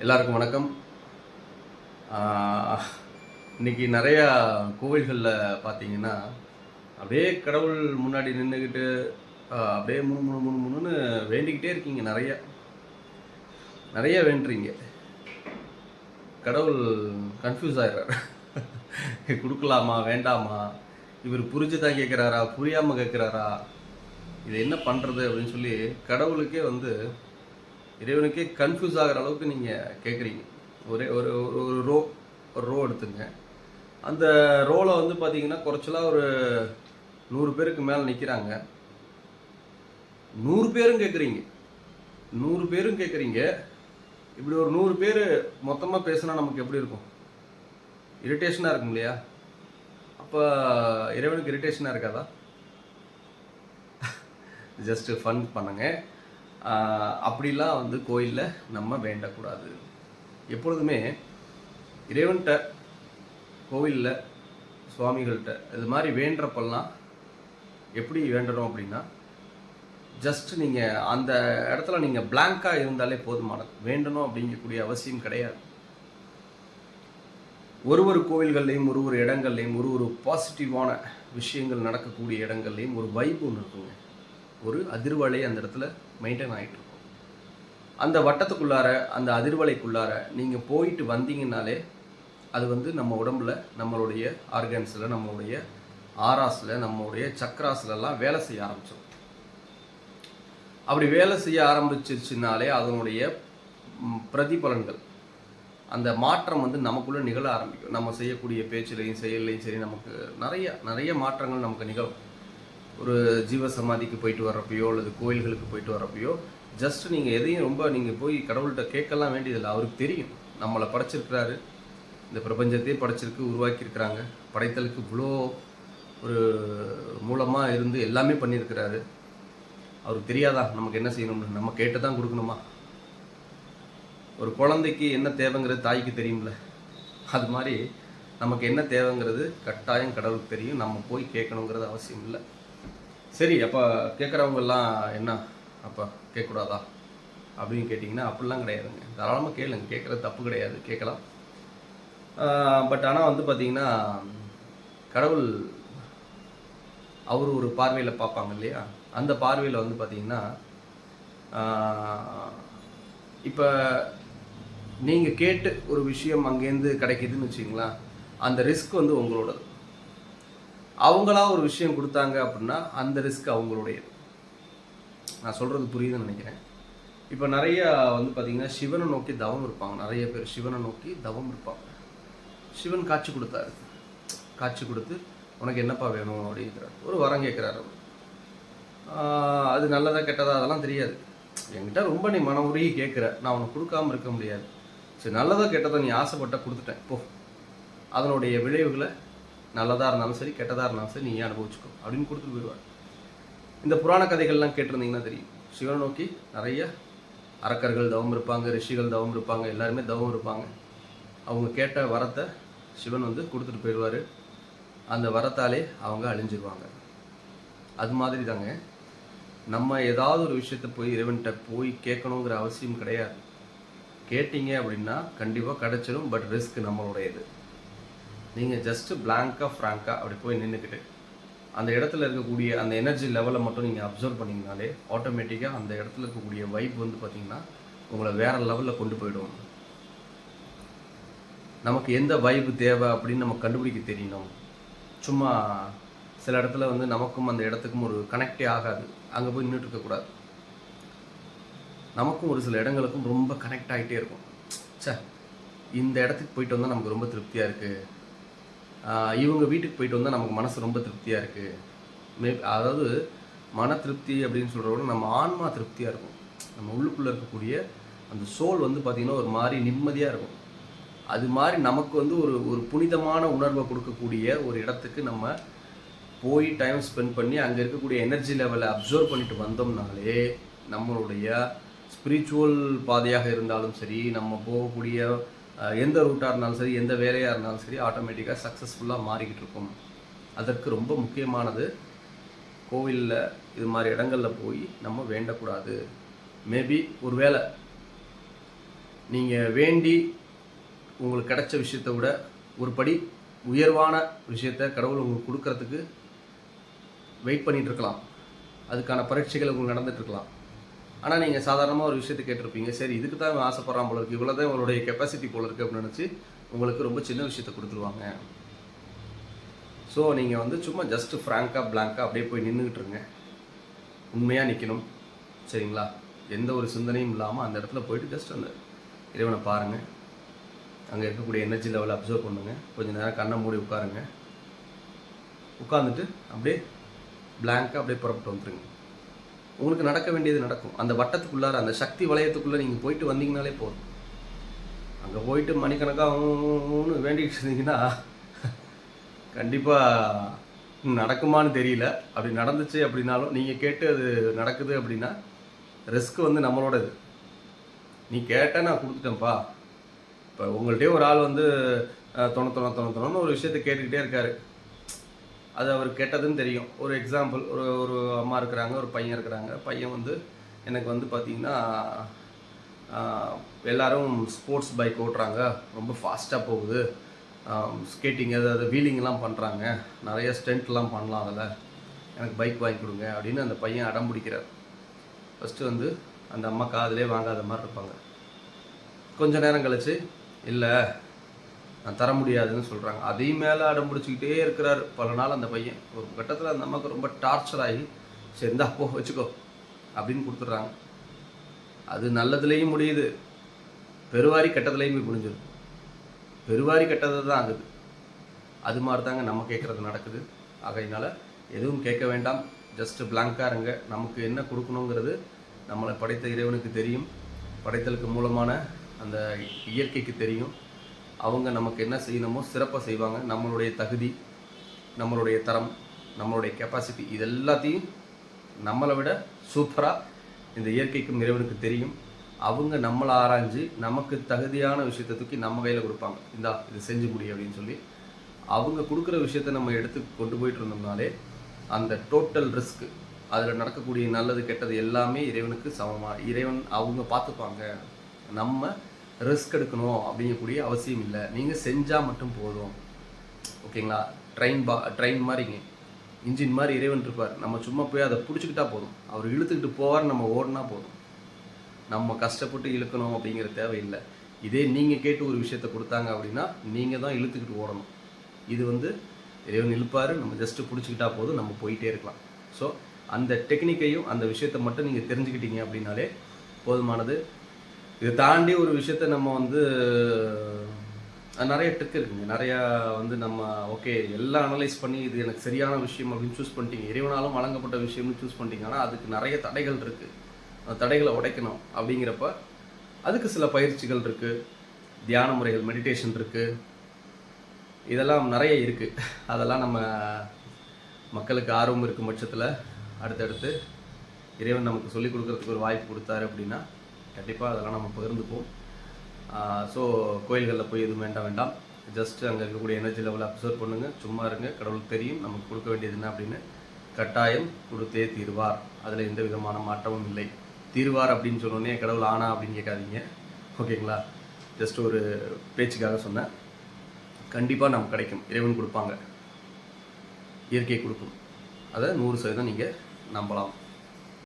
எல்லாருக்கும் வணக்கம். ஆஹ், இன்னைக்கு நிறையா கோவில்களில் பார்த்தீங்கன்னா அப்படியே கடவுள் முன்னாடி நின்றுக்கிட்டு அப்படியே முணு முணு முணு முணுன்னு வேண்டிக்கிட்டே இருக்கீங்க நிறைய. நிறைய வேண்டுறீங்க. கடவுள் கன்ஃபியூஸ் ஆயிடுறாரு. கொடுக்கலாமா வேண்டாமா? இவர் புரிஞ்சு தான் கேட்குறாரா புரியாமல் கேட்குறாரா இது என்ன பண்ணுறது அப்படின்னு சொல்லி கடவுளுக்கே வந்து இறைவனுக்கே கன்ஃபியூஸ் ஆகிற அளவுக்கு நீங்கள் கேட்குறீங்க ஒரே ஒரு ஒரு ஒரு ரோ ஒரு ரோ எடுத்துங்க. அந்த ரோவில் வந்து பார்த்தீங்கன்னா குறைச்சலாக ஒரு நூறு பேருக்கு மேலே நிற்கிறாங்க நூறு பேரும் கேட்குறீங்க நூறு பேரும் கேட்குறீங்க இப்படி ஒரு நூறு பேர் மொத்தமாக பேசுனா நமக்கு எப்படி இருக்கும்? இரிட்டேஷனாக இருக்கும் இல்லையா? அப்போ இறைவனுக்கு இரிட்டேஷனாக இருக்காதா? ஜஸ்ட்டு ஃபன் பண்ணுங்க. அப்படிலாம் வந்து கோயிலில் நம்ம வேண்டக்கூடாது. எப்பொழுதுமே இறைவன்கிட்ட கோவிலில் சுவாமிகள்கிட்ட இது மாதிரி வேண்டுறப்பெல்லாம் எப்படி வேண்டணும் அப்படின்னா ஜஸ்ட் நீங்கள் அந்த இடத்துல நீங்கள் பிளாங்காக இருந்தாலே போதுமானது வேண்டணும் அப்படிங்கக்கூடிய அவசியம் கிடையாது. ஒரு ஒரு கோவில்கள்லையும் ஒரு ஒரு இடங்கள்லையும் ஒரு ஒரு பாசிட்டிவான விஷயங்கள் நடக்கக்கூடிய இடங்கள்லையும் ஒரு வைப் ஒன்று இருக்குங்க. ஒரு அதிர்வலை அந்த இடத்துல மெயின்டைன் ஆகிட்டு இருக்கும். அந்த வட்டத்துக்குள்ளார அந்த அதிர்வலைக்குள்ளார நீங்கள் போயிட்டு வந்தீங்கனாலே அது வந்து நம்ம உடம்புல நம்மளுடைய ஆர்கன்ஸில் நம்மளுடைய ஆராஸில் நம்மளுடைய சக்ராஸ்லலாம் வேலை செய்ய ஆரம்பிச்சிடும் அப்படி வேலை செய்ய ஆரம்பிச்சிருச்சுனாலே அதனுடைய பிரதிபலன்கள் அந்த மாற்றம் வந்து நமக்குள்ளே நிகழ ஆரம்பிக்கும். நம்ம செய்யக்கூடிய பேச்சிலையும் செயல்லையும் சரி நமக்கு நிறைய நிறைய மாற்றங்கள் நமக்கு நிகழும். ஒரு ஜீவ சமாதிக்கு போயிட்டு வர்றப்பையோ அல்லது கோயில்களுக்கு போயிட்டு வர்றப்பையோ ஜஸ்ட் நீங்கள் எதையும் ரொம்ப நீங்கள் போய் கடவுள்கிட்ட கேட்கலாம் வேண்டியதில்லை. அவருக்கு தெரியும். நம்மளை படைச்சிருக்கிறாரு. இந்த பிரபஞ்சத்தையே படைச்சிருக்கு உருவாக்கியிருக்கிறாங்க. படைத்தலுக்கு இவ்வளோ ஒரு மூலமாக இருந்து எல்லாமே பண்ணியிருக்கிறாரு. அவருக்கு தெரியாதா? நமக்கு என்ன செய்யணும்னு? நம்ம கேட்டு தான் கொடுக்கணுமா? ஒரு குழந்தைக்கு என்ன தேவைங்கிறது தாய்க்கு தெரியும்ல. அது மாதிரி நமக்கு என்ன தேவைங்கிறது கட்டாயம் கடவுளுக்கு தெரியும். நம்ம போய் கேட்கணுங்கிறது அவசியம் இல்லை. சரி அப்போ கேட்குறவங்கெல்லாம் என்ன? அப்போ கேட்கக்கூடாதா? அப்படின்னு கேட்டிங்கன்னா அப்படிலாம் கிடையாதுங்க. தாராளமாக கேளுங்க. கேட்குறது தப்பு கிடையாது. கேட்கலாம். பட் ஆனால் வந்து பார்த்தீங்கன்னா கடவுள் அவர் ஒரு பார்வையில் பார்ப்பாங்க இல்லையா? அந்த பார்வையில் வந்து பார்த்தீங்கன்னா இப்போ நீங்கள் கேட்டு ஒரு விஷயம் அங்கேருந்து கிடைக்கிதுன்னு வச்சிங்களா அந்த ரிஸ்க் வந்து உங்களோடது. அவங்களா ஒரு விஷயம் கொடுத்தாங்க அப்படின்னா அந்த ரிஸ்க் அவங்களுடையது. நான் சொல்கிறது புரியுதுன்னு நினைக்கிறேன். இப்போ நிறைய வந்து பார்த்திங்கன்னா சிவனை நோக்கி தவம் இருப்பாங்க. நிறைய பேர் சிவனை நோக்கி தவம் இருப்பாங்க. சிவன் காட்சி கொடுத்தாரு. காட்சி கொடுத்து உனக்கு என்னப்பா வேணும்? அப்படிங்கிறார் ஒரு வரம் கேட்குறாரு அது நல்லதா கெட்டதா? அதெல்லாம் தெரியாது. என்கிட்ட ரொம்ப நீ மன உருகி கேட்குற நான் உனக்கு கொடுக்காம இருக்க முடியாது. சரி நல்லதா கெட்டதா நீ ஆசைப்பட்ட கொடுத்துட்டேன். போ. அதனுடைய விளைவுகளை நல்லதாக இருந்தாலும் சரி கெட்டதாக இருந்தாலும் சரி நீ அனுபவிச்சுக்கோ அப்படின்னு கொடுத்துட்டு போயிடுவார். இந்த புராண கதைகள்லாம் கேட்டிருந்தீங்கன்னா தெரியும். சிவனை நோக்கி நிறைய அரக்கர்கள் தவம் இருப்பாங்க ரிஷிகள் தவம் இருப்பாங்க எல்லாருமே தவம் இருப்பாங்க. அவங்க கேட்ட வரத்தை சிவன் வந்து கொடுத்துட்டு போயிடுவார். அந்த வரத்தாலே அவங்க அழிஞ்சிருவாங்க. அது மாதிரி தாங்க. நம்ம ஏதாவது ஒரு விஷயத்த போய் இறைவன்கிட்ட போய் கேட்கணுங்கிற அவசியம் கிடையாது. கேட்டீங்க அப்படின்னா கண்டிப்பாக கிடச்சிடும் பட் ரிஸ்க் நம்மளுடையது. நீங்கள் ஜஸ்ட்டு பிளாங்காக ஃப்ராங்காக அப்படி போய் நின்றுக்கிட்டு அந்த இடத்துல இருக்கக்கூடிய அந்த எனர்ஜி லெவலை மட்டும் நீங்கள் அப்சர்வ் பண்ணிங்கனாலே ஆட்டோமேட்டிக்காக அந்த இடத்துல இருக்கக்கூடிய வைப் வந்து பார்த்தீங்கன்னா உங்களை வேற லெவலில் கொண்டு போயிடும். நமக்கு எந்த வைப்பு தேவை அப்படின்னு நம்ம கண்டுபிடிக்க தெரியணும். சும்மா சில இடத்துல வந்து நமக்கும் அந்த இடத்துக்கும் ஒரு கனெக்டே ஆகாது. அங்கே போய் நின்றுட்டு இருக்கக்கூடாது நமக்கும் ஒரு சில இடங்களுக்கும் ரொம்ப கனெக்ட் ஆகிட்டே இருக்கும். சே இந்த இடத்துக்கு போயிட்டு வந்தால் நமக்கு ரொம்ப திருப்தியாக இருக்குது இவங்க வீட்டுக்கு போயிட்டு வந்தால் நமக்கு மனசு ரொம்ப திருப்தியாக இருக்குது மே அதாவது மன திருப்தி அப்படின்னு சொல்கிறத விட நம்ம ஆன்மா திருப்தியாக இருக்கும். நம்ம உள்ளுக்குள்ளே இருக்கக்கூடிய அந்த சோல் வந்து பார்த்திங்கன்னா ஒரு மாதிரி நிம்மதியாக இருக்கும். அது மாதிரி நமக்கு வந்து ஒரு ஒரு புனிதமான உணர்வை கொடுக்கக்கூடிய ஒரு இடத்துக்கு நம்ம போய் டைம் ஸ்பெண்ட் பண்ணி அங்கே இருக்கக்கூடிய எனர்ஜி லெவலை அப்சர்வ் பண்ணிட்டு வந்தோம்னாலே நம்மளுடைய ஸ்பிரிச்சுவல் பாதையாக இருந்தாலும் சரி நம்ம போகக்கூடிய எந்த ரூட்டாக இருந்தாலும் சரி எந்த வேலையாக இருந்தாலும் சரி ஆட்டோமேட்டிக்காக சக்ஸஸ்ஃபுல்லாக மாறிக்கிட்டு இருக்கும். அதற்கு ரொம்ப முக்கியமானது கோவிலில் இது மாதிரி இடங்களில் போய் நம்ம வேண்டக்கூடாது. மேபி ஒருவேளை நீங்கள் வேண்டி உங்களுக்கு கிடைச்ச விஷயத்த விட ஒரு படி உயர்வான விஷயத்த கடவுள் உங்களுக்கு கொடுக்கறதுக்கு வெயிட் பண்ணிகிட்ருக்கலாம் அதுக்கான பரீட்சைகள் உங்களுக்கு நடந்துகிட்ருக்கலாம் இருக்கலாம். ஆனால் நீங்கள் சாதாரணமாக ஒரு விஷயத்தை கேட்டிருப்பீங்க. சரி இதுக்கு தான் இவன் ஆசைப்படுறான் போல இருக்கு. இவ்வளோ தான் உங்களுடைய கெப்பாசிட்டி போல இருக்கு அப்படின்னு நினச்சி உங்களுக்கு ரொம்ப சின்ன விஷயத்த கொடுத்துருவாங்க. ஸோ நீங்கள் வந்து சும்மா ஜஸ்ட் ஃப்ராங்காக பிளாங்காக அப்படியே போய் நின்றுக்கிட்டு இருங்க. உண்மையாக நிற்கணும் சரிங்களா? எந்த ஒரு சிந்தனையும் இல்லாமல் அந்த இடத்துல போயிட்டு ஜஸ்ட் அந்த இறைவனை பாருங்கள் அங்கே இருக்கக்கூடிய எனர்ஜி லெவலை அப்சர்வ் பண்ணுங்கள் கொஞ்சம் நேரம் கண்ணை மூடி உட்காருங்க. உட்காந்துட்டு அப்படியே பிளாங்காக அப்படியே புறப்பட்டு வந்துடுங்க உங்களுக்கு நடக்க வேண்டியது நடக்கும். அந்த வட்டத்துக்குள்ளார அந்த சக்தி வளையத்துக்குள்ளே நீங்கள் போயிட்டு வந்தீங்கனாலே போதும். அங்கே போயிட்டு மணிக்கணக்காகனு வேண்டிக்கிட்டு இருந்தீங்கன்னா கண்டிப்பாக நடக்குமான்னு தெரியல. அப்படி நடந்துச்சு அப்படின்னாலும் நீங்கள் கேட்டு அது நடக்குது அப்படின்னா ரிஸ்க் வந்து நம்மளோட இது நீ கேட்ட நான் கொடுத்துட்டேன்ப்பா. இப்போ உங்கள்கிட்டயே ஒரு ஆள் வந்து தொண தொண தொண தொணன்னு ஒரு விஷயத்த கேட்டுக்கிட்டே இருக்காரு. அது அவர் கேட்டதுன்னு தெரியும். ஒரு எக்ஸாம்பிள் ஒரு ஒரு அம்மா இருக்கிறாங்க ஒரு பையன் இருக்கிறாங்க. பையன் வந்து எனக்கு வந்து பார்த்தீங்கன்னா ஆஹ், எல்லாரும் ஸ்போர்ட்ஸ் பைக் ஓட்டுறாங்க. ரொம்ப ஃபாஸ்ட்டாக போகுது. ஸ்கேட்டிங் அதாவது வீலிங்லாம் பண்ணுறாங்க நிறைய ஸ்டென்ட்லாம் பண்ணலாம் அதில். எனக்கு பைக் வாங்கி கொடுங்க அப்படின்னு அந்த பையன் அடம் பிடிக்கிறார். ஃபஸ்ட்டு வந்து அந்த அம்மா காதலே வாங்காத மாதிரி இருப்பாங்க. கொஞ்ச நேரம் கழிச்சு இல்லை நான் தர முடியாதுன்னு சொல்கிறாங்க அதையும் மேலே அடம் பிடிச்சிக்கிட்டே இருக்கிறார். பல நாள் அந்த பையன். ஒரு கட்டத்தில் அந்த அம்மாவுக்கு ரொம்ப டார்ச்சர் ஆகி சரி இந்தா போ வச்சுக்கோ அப்படின்னு கொடுத்துட்றாங்க. அது நல்லதுலேயும் முடியுது. பெருவாரி கெட்டதுலேயும் போய் முடிஞ்சிடும். பெருவாரி கெட்டது தான் ஆகுது அது மாதிரி தாங்க நம்ம கேட்குறது நடக்குது. ஆகையினால எதுவும் கேட்க வேண்டாம். ஜஸ்ட்டு பிளாங்காக இருங்க. நமக்கு என்ன கொடுக்கணுங்கிறது நம்மளை படைத்த இறைவனுக்கு தெரியும். படைத்தலுக்கு மூலமான அந்த இயற்கைக்கு தெரியும். அவங்க நமக்கு என்ன செய்யணுமோ சிறப்பாக செய்வாங்க. நம்மளுடைய தகுதி நம்மளுடைய தரம் நம்மளுடைய கெப்பாசிட்டி இது எல்லாத்தையும் நம்மளை விட சூப்பராக இந்த இயற்கைக்கும் இறைவனுக்கு தெரியும். அவங்க நம்மளை ஆராய்ஞ்சு நமக்கு தகுதியான விஷயத்தை தூக்கி நம்ம கையில் கொடுப்பாங்க. இந்தா இது செஞ்சு முடி அப்படின்னு சொல்லி. அவங்க கொடுக்குற விஷயத்த நம்ம எடுத்து கொண்டு போயிட்டு இருந்தோம்னாலே அந்த டோட்டல் ரிஸ்க் அதில் நடக்கக்கூடிய நல்லது கெட்டது எல்லாமே இறைவனுக்கு சமமாக இறைவன் அவங்க பார்த்துப்பாங்க. நம்ம ரிஸ்க் எடுக்கணும் அப்படிங்கக்கூடிய அவசியம் இல்லை. நீங்கள் செஞ்சால் மட்டும் போதும். ஓகேங்களா? ட்ரெயின் பா ட்ரெயின் மாதிரிங்க இன்ஜின் மாதிரி இறைவன் இருப்பார். நம்ம சும்மா போய் அதை பிடிச்சிக்கிட்டா போதும். அவர் இழுத்துக்கிட்டு போவார் நம்ம ஓடினா போதும். நம்ம கஷ்டப்பட்டு இழுக்கணும் அப்படிங்கிற தேவையில்லை இதே நீங்கள் கேட்டு ஒரு விஷயத்த கொடுத்தாங்க அப்படின்னா நீங்கள் தான் இழுத்துக்கிட்டு ஓடணும். இது வந்து இறைவன் இழுப்பார். நம்ம ஜஸ்ட்டு பிடிச்சிக்கிட்டா போதும். நம்ம போயிட்டே இருக்கலாம். ஸோ அந்த டெக்னிக்கையும் அந்த விஷயத்தை மட்டும் நீங்கள் தெரிஞ்சுக்கிட்டீங்க அப்படின்னாலே போதுமானது. இதை தாண்டி ஒரு விஷயத்த நம்ம வந்து நிறைய ட்ரிக் இருக்குங்க. நிறையா வந்து நம்ம ஓகே எல்லாம் அனலைஸ் பண்ணி இது எனக்கு சரியான விஷயம் அப்படின்னு சூஸ் பண்ணிட்டீங்க. இறைவனாலும் வழங்கப்பட்ட விஷயம்னு சூஸ் பண்ணிட்டீங்கன்னா அதுக்கு நிறைய தடைகள் இருக்குது அந்த தடைகளை உடைக்கணும் அப்படிங்கிறப்ப அதுக்கு சில பயிற்சிகள் இருக்குது தியான முறைகள் மெடிடேஷன் இருக்குது இதெல்லாம் நிறைய இருக்குது அதெல்லாம் நம்ம மக்களுக்கு ஆர்வம் இருக்கும் பட்சத்தில் அடுத்தடுத்து இறைவன் நமக்கு சொல்லிக் கொடுக்குறதுக்கு ஒரு வாய்ப்பு கொடுத்தாரு அப்படின்னா கண்டிப்பாக அதெல்லாம் நம்ம பகிர்ந்துப்போம். ஸோ கோயில்களில் போய் எதுவும் வேண்டாம் வேண்டாம். ஜஸ்ட் அங்கே இருக்கக்கூடிய எனர்ஜி லெவலை அப்சர்வ் பண்ணுங்கள் சும்மா இருங்க. கடவுளுக்கு தெரியும். நமக்கு கொடுக்க வேண்டியது என்ன அப்படின்னு கட்டாயம் கொடுத்தே தீர்வார். அதில் எந்த விதமான மாற்றமும் இல்லை. தீர்வார் அப்படின்னு சொன்னோடனே கடவுள் ஆனா அப்படின்னு கேட்காதீங்க. ஓகேங்களா? ஜஸ்ட் ஒரு பேச்சுக்காக சொன்னேன். கண்டிப்பாக நமக்கு கிடைக்கும். இறைவன் கொடுப்பாங்க. இயற்கை கொடுக்கும். அதை நூறு சதவீதம் நீங்கள் நம்பலாம்.